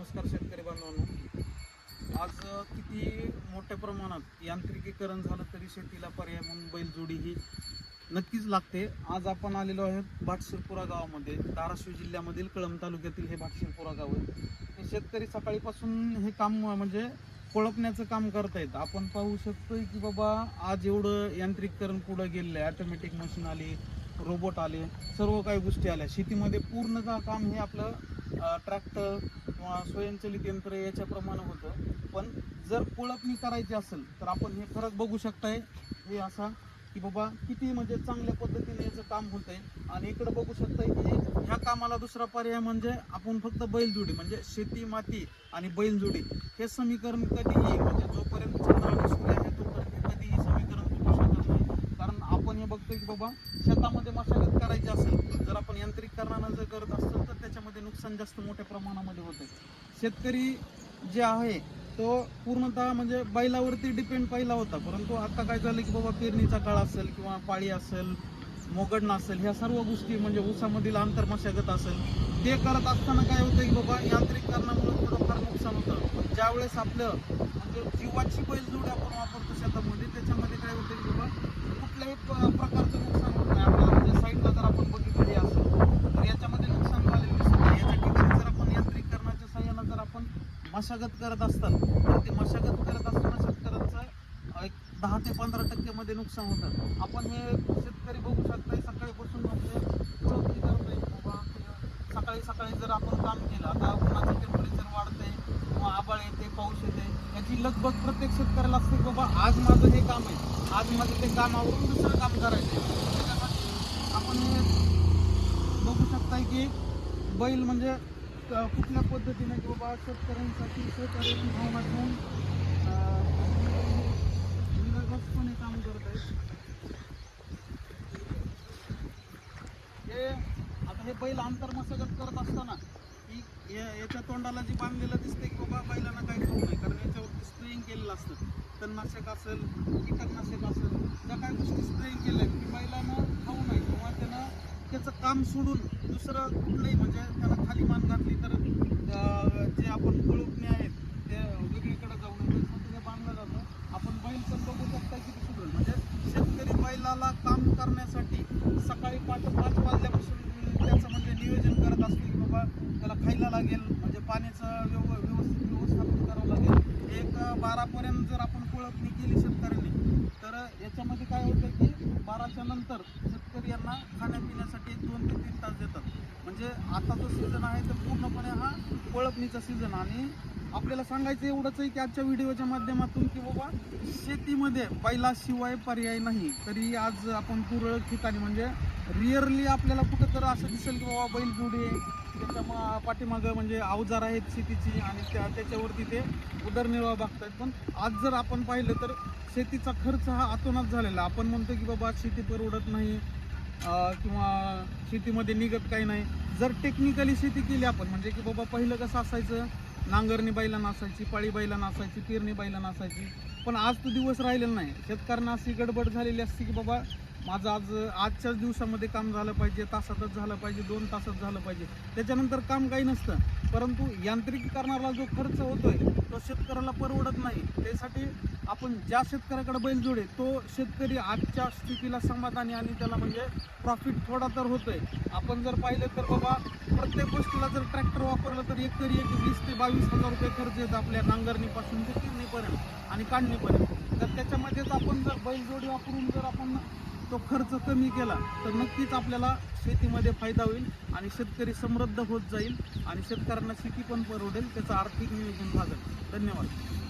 नमस्कार शेतकरी बनवाला आज किती मोठ्या प्रमाणात यांत्रिकीकरण झालं तरी शेतीला पर्याय म्हणून बैलजोडी ही नक्कीच लागते. आज आपण आलेलो आहे भाटशिरपुरा गावामध्ये. धाराशिव जिल्ह्यामधील कळंब तालुक्यातील हे भाटशिरपुरा गाव आहे. शेतकरी सकाळीपासून हे काम म्हणजे कोळपण्याचं काम करतायत. आपण पाहू शकतोय की बाबा आज एवढं यांत्रिकीकरण पुढं गेलेलं आहे ऑटोमॅटिक मशीन आली रोबोट आले सर्व काही गोष्टी आल्या. शेतीमध्ये पूर्णतः काम हे आपलं ट्रॅक्टर किंवा स्वयंचलित यंत्र याच्याप्रमाणे होतं. पण जर कोळपणी करायची असेल तर आपण हे फरक बघू शकताय. हे असा की बाबा किती म्हणजे चांगल्या पद्धतीने याचं काम होतंय. आणि इकडे बघू शकताय की ह्या कामाला दुसरा पर्याय म्हणजे आपण फक्त बैलजोडी म्हणजे शेती माती आणि बैलजोडी हे समीकरण कधीही म्हणजे जोपर्यंत चंद्र आणि सूर्य आहे तोपर्यंत हे कधीही समीकरण तुटू शकत नाही कारण आपण की बाबा शेतामध्ये मशागत करायची असेल जर आपण यांत्रिकीकरणानं जर करत असेल तर त्याच्यामध्ये नुकसान जास्त मोठ्या प्रमाणामध्ये होते शेतकरी जे आहे तो पूर्णतः म्हणजे बैलावरती डिपेंड पहिला होता. परंतु आता काय झालं की बाबा पेरणीचा काळ असेल किंवा पाळी असेल मोगडणं असेल ह्या सर्व गोष्टी म्हणजे ऊसामधील आंतर मशागत असेल ते करत असताना काय होतं की बाबा यांत्रिकरणामुळे थोडंफार नुकसान होतं. पण ज्यावेळेस आपलं म्हणजे जीवाची बैलजोड आपण वापरतो शेतामध्ये त्याच्यामध्ये काय होतं की बाबा कुठल्याही प्रकारचं नुकसान होत नाही. आपल्याला म्हणजे साईडला जर आपण बघितलं असेल तर याच्यामध्ये नुकसान झालेलं दिसत नाही. याच्या ठिकाणी जर आपण यांत्रिकरणाच्या सहाय्यानं जर आपण मशागत करत असतात तर ते मशागत करत असताना शेतकऱ्यांचं एक दहा ते पंधरा टक्क्यामध्ये नुकसान होतं. आपण हे शेतकरी बघू शकताय सकाळीपासून म्हणजे चौकडी करतोय. सकाळी सकाळी जर आपण काम केलं आता उन्हाचं टेम्परेचर वाढते किंवा आबाळ येते पाऊस येते याची लगभग प्रत्येक शेतकऱ्याला असते की बाबा आज माझं हे काम आहे. आज माझं ते काम आवरून दुसरं काम करायचं आहे त्याच्यासाठी आपण हे बघू शकताय की बैल म्हणजे कुठल्या पद्धतीने की बाबा शेतकऱ्यांसाठी सहकार्य भावना घेऊन निरगसपणे काम करत आहेत हे आता हे बैल आंतर मशागत करत असताना की या- याच्या तोंडाला जी बांधलेलं दिसते की बाबा बैलांना काही करू नाही कारण याच्यावरती स्प्रेइंग केलेलं असतं. तणनाशक असेल कीटकनाशक असेल ज्या काही गोष्टी स्प्रेइंग केल्या की बैलांना खाऊ नये किंवा त्यानं त्याचं काम सोडून दुसरं कुठलंही म्हणजे त्याला खाली मान घातली तर जे आपण कोळपणे आहेत ते वेगळीकडे जाऊ नये हे बांधलं जातं. आपण बैल पण बघू शकता किती सुधरेल. म्हणजे शेतकरी बैलाला काम करण्यासाठी सकाळी पाच पाच वाजल्यापासून त्याचं म्हणजे नियोजन करत असतील की बाबा त्याला खायला लागेल म्हणजे पाण्याचं व्यव व्यवस्थित व्यवस्थापन करावं लागेल. एक बारापर्यंत जर आपण कोळपणी केली शेतकऱ्यांनी तर याच्यामध्ये काय होतं की बाराच्या नंतर शेतकरी यांना खाण्यापिण्यासाठी दोन ते तीन तास देतात. म्हणजे आता जो सीझन आहे तर पूर्णपणे हा कोळपणीचा सीझन आणि आपल्याला सांगायचं एवढंच आहे की आजच्या व्हिडिओच्या माध्यमातून की बाबा शेतीमध्ये बैलाशिवाय पर्याय नाही. तरी आज आपण तुरळक ठिकाणी म्हणजे रिअरली आपल्याला कुठं तर असं दिसेल की बाबा बैलजोडी आहे. त्याच्या पाठीमागं म्हणजे अवजार आहेत शेतीची आणि त्या त्याच्यावरती ते उदरनिर्वाह बघत आहेत पण आज जर आपण पाहिलं तर शेतीचा खर्च हा हा अतोनात झालेला. आपण म्हणतो की बाबा शेती परवडत नाही किंवा शेतीमध्ये निघत काही नाही. जर टेक्निकली शेती केली आपण म्हणजे की बाबा पहिलं कसं असायचं? नांगरणी बैला नसायची पाळी बैला नसायची पेरणी बैला नसायची. पण आज तो दिवस राहिलेला नाही. शेतकऱ्यांना अशी गडबड झालेली असते की बाबा माझं आज आजच्याच दिवसामध्ये काम झालं पाहिजे तासातच झालं पाहिजे दोन तासात झालं पाहिजे. त्याच्यानंतर काम काही नसतं. परंतु यांत्रिकीकरणाला जो खर्च होतोय तो शेतकऱ्याला परवडत नाही. त्यासाठी आपण ज्या शेतकऱ्याकडे बैलजोडे तो शेतकरी आजच्या स्थितीला समाधानी आणि त्याला म्हणजे प्रॉफिट थोडा तर होतोय. आपण जर पाहिलं तर बाबा प्रत्येक गोष्टीला जर ट्रॅक्टर वापरलं तर एकरी एक वीस ते बावीस हजार रुपये खर्च येतो आपल्या नांगरणीपासून ते किरणीपर्यंत आणि काढणीपर्यंत. तर त्याच्यामध्येच आपण जर बैलजोडी वापरून जर आपण तो खर्च कमी केला तर नक्कीच आपल्याला शेतीमध्ये फायदा होईल आणि शेतकरी समृद्ध होत जाईल आणि शेतकऱ्यांना शेती पण परवडेल त्याचं आर्थिक नियोजन भागेल धन्यवाद.